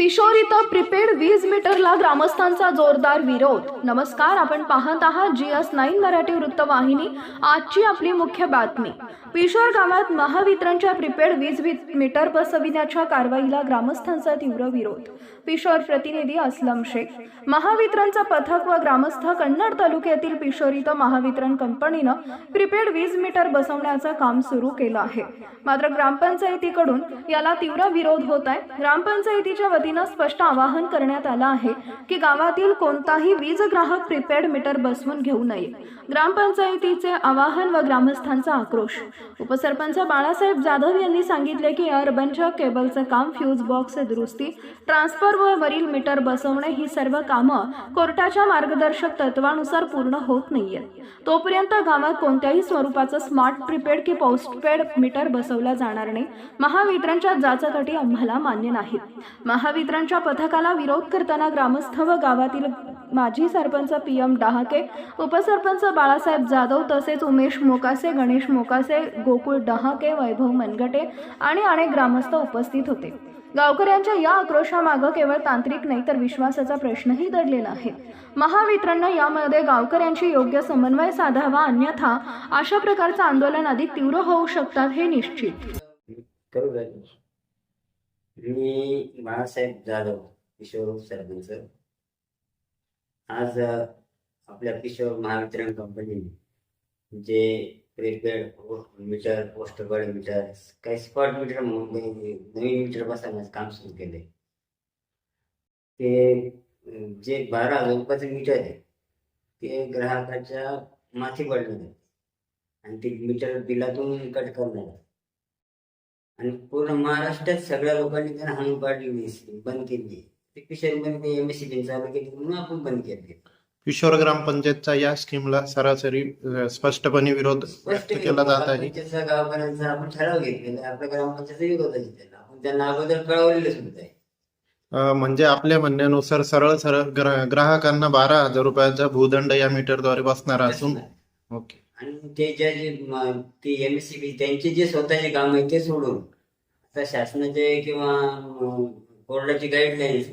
पिशोर इथं प्रिपेड वीज मीटरला ग्रामस्थांचा जोरदार विरोध. नमस्कार आपण पाहत आहात जी एस नाईन मराठी वृत्तवाहिनी. आजची आपली मुख्य बातमी. पिशोर गावात महावितरणच्या प्रिपेड वीज मीटर बसविण्याच्या कारवाईला ग्रामस्थांचा तीव्र विरोध. पिशोर प्रतिनिधी असलम शेख. महावितरणचं पथक व ग्रामस्थ कन्नड तालुक्यातील पिशोर इथं महावितरण कंपनीनं प्रिपेड वीज मीटर बसवण्याचं काम सुरू केलं आहे. मात्र ग्रामपंचायतीकडून याला तीव्र विरोध होत आहे. ग्रामपंचायतीच्या वतीनं स्पष्ट आवाहन करण्यात आलं आहे की गावातील कोणताही वीज ग्राहक प्रिपेड मीटर बसवून घेऊ नये. ग्रामपंचायतीचे आवाहन व ग्रामस्थांचा आक्रोश. उपसरपंच बाळासाहेब जाधव यांनी सांगितले की अर्बनच्या केबलचं काम फ्यूज बॉक्स दुरुस्ती ट्रान्सफर व वरील मीटर बसवणे ही सर्व कामं कोर्टाच्या मार्गदर्शक तत्वानुसार पूर्ण होत नाहीयेत. तोपर्यंत गावात कोणत्याही स्वरूपाचं स्मार्ट प्रिपेड की पोस्टपेड मीटर बसवला जाणार नाही. महावितरणच्या जाचकाठी आम्हाला मान्य नाहीत. महावितरणच्या पथकाला विरोध करताना ग्रामस्थ व गावातील माजी सरपंच पी एम डहाके उपसरपंच बाळासाहेब जाधव तसेच उमेश मोकासे गणेश मोकासे गोकुळ डहाके वैभव मनगटे आणि अनेक ग्रामस्थ उपस्थित होते. गावकऱ्यांच्या या आक्रोशामागं केवळ तांत्रिक नाही तर विश्वासाचा प्रश्नही दडलेला आहे. महावितरणनं यामध्ये गावकऱ्यांशी योग्य समन्वय साधावा अन्यथा अशा प्रकारचं आंदोलन अधिक तीव्र होऊ शकतात हे निश्चित. करू मी बाळासाहेब जाधव किशोर सरपंच. आज आपल्या किशोर महावितरण कंपनीने जे प्रीपेड मीटर पोस्टपेड मीटर काही स्पॉट मीटर म्हणून नवीन मीटर बसवण्याचं काम सुरू केले ते जे बारा हजार रुपयाचं मीटर आहे ते ग्राहकाच्या माथी पडणार आहे. आणि ते मीटर बिलातून कट करणार आहे आणि पूर्ण महाराष्ट्रात सगळ्या लोकांनी त्यांना हाणून पाडलेली आहे, बंद केली. ते किशोरमध्ये एम एस सी चालू केली म्हणून आपण बंद केली. किशोर ग्रामपंचायतचा या स्कीमला सरासरी स्पष्टपणे विरोध व्यक्त केला जात आहे. पंचायतचा गावकऱ्यांचा आपण ठराव घेतलेला आहे. आपल्या ग्रामपंचायत विरोध आहे. त्याला आपण त्यांना अगोदर कळवलेलं सुद्धा आहे. अ, म्हणजे आपल्या म्हणण्यानुसार सरळ सरळ ग्रा- ग्राहकांना बारा हजार रुपयाचा भूदंड या मीटरद्वारे बसणार असून ओके. आणि ते ज्या जे म- ते एम एस सी त्यांचे जे स्वतःचे काम आहे ते सोडून आता शासनाचे किंवा बोर्डाची गाईडलाईन्स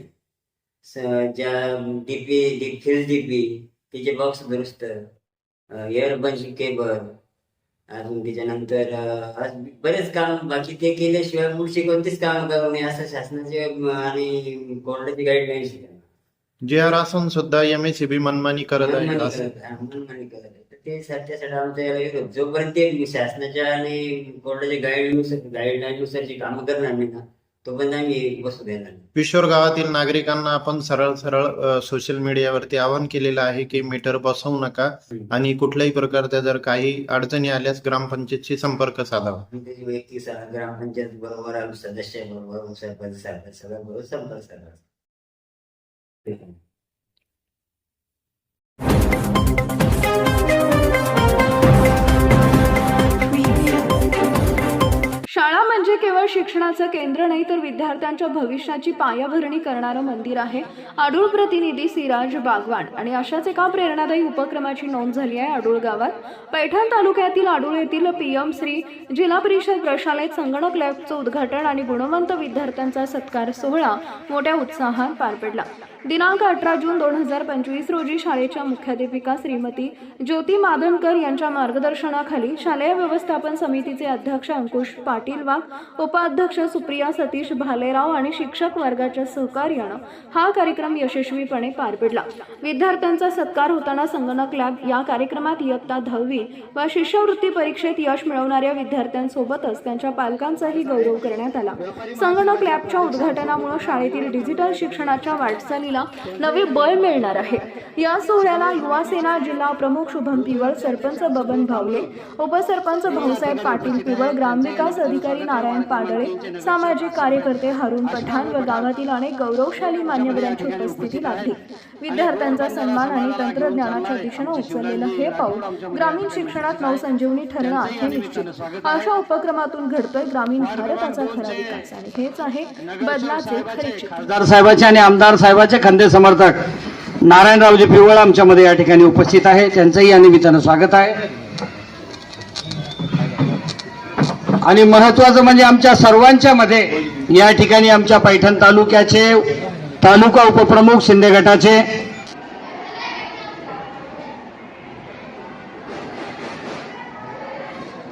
ज्या डीपी डिफिल डीपी तिचे बॉक्स दुरुस्त एअरबंच केबल अजून त्याच्यानंतर बरेच काम बाकी ते केल्याशिवाय पुढची कोणतीच काम करू नये असं शासनाचे आणि बोर्डाची गाईडलाईन्स जे आर असून सुद्धा एम एस बी मनमानी करत आहे मनमानी करत आहे, ते त्यासाठी आमचा याला जोपर्यंत ते शासनाच्या आणि कोर्टाच्या गाईडनुसार गाईडलाईननुसार जी कामं करणार नाही ना तोपर्यंत आम्ही बसू देणार नाही. किशोर गावातील नागरिकांना आपण सरळ सरळ सोशल मीडियावरती आवाहन केलेलं आहे की मीटर बसवू नका आणि कुठल्याही प्रकारच्या जर काही अडचणी आल्यास ग्रामपंचायतशी संपर्क साधावा. आणि त्याची वैयक्तिक सा- ग्रामपंचायत बरोबर सदस्य बरोबर सरपंच सरपंच सगळ्या बरोबर संपर्क साधा केवळ शिक्षणाचं केंद्र नाही तर विद्यार्थ्यांच्या भविष्याची पायाभरणी करणारं मंदिर आहे. आडूळ प्रतिनिधी सिराज बागवान आणि अशाच एका प्रेरणादायी उपक्रमाची नोंद झाली आहे आडूळ गावात. पैठण तालुक्यातील आडूळ येथील पीएम श्री जिल्हा परिषद प्रशालेत संगणक लॅबचं उद्घाटन आणि गुणवंत विद्यार्थ्यांचा सत्कार सोहळा मोठ्या उत्साहात पार पडला. दिनांक अठरा जून दोन हजार पंचवीस रोजी शाळेच्या मुख्याध्यापिका श्रीमती ज्योती मादनकर यांच्या मार्गदर्शनाखाली शालेय व्यवस्थापन समितीचे अध्यक्ष अंकुश पाटील वाघ उपाध्यक्ष सुप्रिया सतीश भालेराव आणि शिक्षक वर्गाच्या सहकार्यानं हा कार्यक्रम यशस्वीपणे पार पडला. विद्यार्थ्यांचा सत्कार होताना संगणक लॅब या कार्यक्रमात इयत्ता दहावी व शिष्यवृत्ती परीक्षेत यश मिळवणाऱ्या विद्यार्थ्यांसोबतच त्यांच्या पालकांचाही गौरव करण्यात आला. संगणक लॅबच्या उद्घाटनामुळे शाळेतील डिजिटल शिक्षणाच्या वाटचालीला नवे बळ मिळणार आहे. या सोहळ्याला युवा सेना जिल्हा प्रमुख शुभम पिवळ सरपंच बबन भावले उपसरपंच भाऊसाहेब पाटील पिवळ ग्रामविकास अधिकारी नारायण पाडळे सामाजिक कार्यकर्ते हरुण पठाण व गावातील अनेक गौरवशाली मान्यवरांची उपस्थिती लाभली. विद्यार्थ्यांचा सन्मान आणि तंत्रज्ञानाच्या दिशेनं उचललेलं हे पाऊल ग्रामीण शिक्षणात नवसंजीवनी ठरणं आहे निश्चित. अशा उपक्रमातून घडतोय ग्रामीण भारताचा खरा विकास आणि हेच आहे बदलाचे खरे खासदार साहेबाचे आणि आमदार साहेबाचे खंदे समर्थक. नारायणरावजी पिवळ आमच्यामध्ये या ठिकाणी उपस्थित आहे. त्यांचंही या निमित्तानं स्वागत आहे. आणि महत्वाचं म्हणजे आमच्या सर्वांच्या मध्ये या ठिकाणी आमच्या पैठण तालुक्याचे तालुका उपप्रमुख शिंदे गटाचे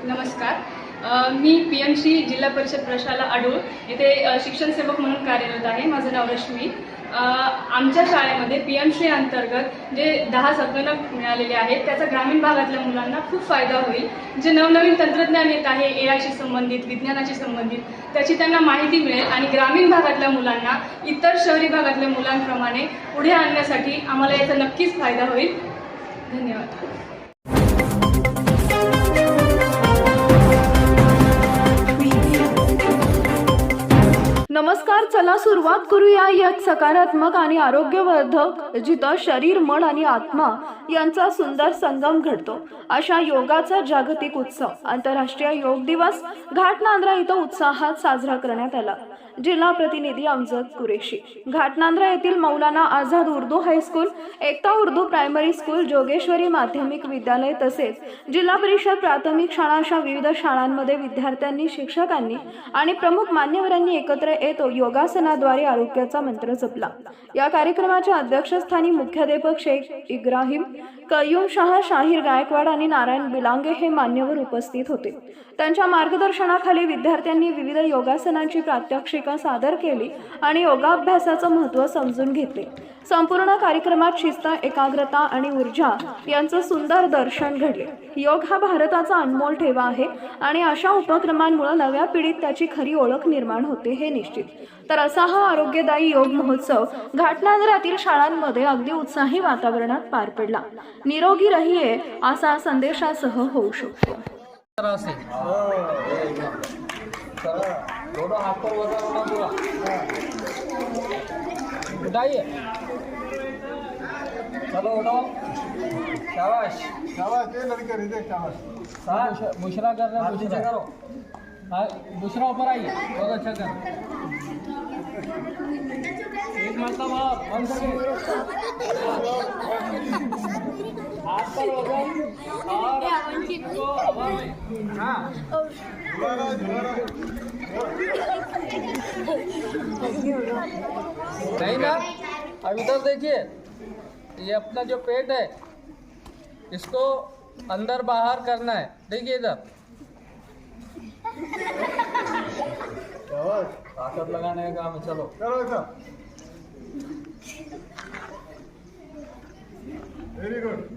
नमस्कार अ, मी पी एम श्री जिल्हा परिषद प्रशाला अडूळ येथे शिक्षण सेवक म्हणून कार्यरत आहे. माझं नाव रश्मी. आमच्या शाळेमध्ये पी एम श्री अंतर्गत जे दहा संगणक मिळालेले आहेत त्याचा ग्रामीण भागातल्या मुलांना खूप फायदा होईल. जे नवनवीन तंत्रज्ञान येत आहे ए आयशी संबंधित विज्ञानाशी संबंधित त्याची त्यांना माहिती मिळेल आणि ग्रामीण भागातल्या मुलांना इतर शहरी भागातल्या मुलांप्रमाणे पुढे आणण्यासाठी आम्हाला याचा नक्कीच फायदा होईल. धन्यवाद. नमस्कार चला सुरुवात करूया यात सकारात्मक आणि आरोग्यवर्धक जिथं शरीर मन आणि आत्मा यांचा सुंदर संगम घडतो. अशा योगाचा जागतिक उत्सव आंतरराष्ट्रीय योग दिवस घाटनांद्रा इथं उत्साहात साजरा करण्यात आला. जिल्हा प्रतिनिधी अमजद कुरेशी. घाटनांद्रा येथील Maulana Azad Urdu high school Ekta Urdu primary school Jogeshwari माध्यमिक विद्यालय तसेच जिल्हा परिषद प्राथमिक शाळा अशा विविध शाळांमध्ये विद्यार्थ्यांनी शिक्षकांनी आणि प्रमुख मान्यवरांनी एकत्र येत योगासनाद्वारे आरोग्याचा मंत्र जपला. या कार्यक्रमाच्या अध्यक्षस्थानी मुख्याध्यापक शेख इब्राहिम कय्यूम शाह शाहीर गायकवाड आणि नारायण बिलांगे हे मान्यवर उपस्थित होते. त्यांच्या मार्गदर्शनाखाली विद्यार्थ्यांनी विविध योगासनांची प्रात्यक्षिका सादर केली आणि योगाभ्यासाचं महत्त्व समजून घेतले. संपूर्ण कार्यक्रमात शिस्त एकाग्रता आणि ऊर्जा यांचं सुंदर दर्शन घडले. योग हा भारताचा अनमोल ठेवा आहे आणि अशा उपक्रमांमुळे नव्या पिढीत त्याची खरी ओळख निर्माण होते हे निश्चित. तर असा हा आरोग्यदायी योग महोत्सव घाटनांदरातील शाळांमध्ये अगदी उत्साही वातावरणात पार पडला. निरोगी रहिये असा संदेशासह होऊ शकतो. उठाइए। चलो उठाओ। शाबाश। शाबाश ये लड़के हृदय शाबाश। हाँ मुशरा कर रहे हैं मुशरा। करो। हाँ मुशरा ऊपर आइए बहुत अच्छा कर। एक मतलब और इसको हवा में हाँ दोबारा दोबारा नहीं ना? अब इधर देखिए, ये अपना जो पेट है, इसको अंदर बाहर करना है। देखिए इधर। ताकत लगाने का काम है, चलो। करो वेरी गुड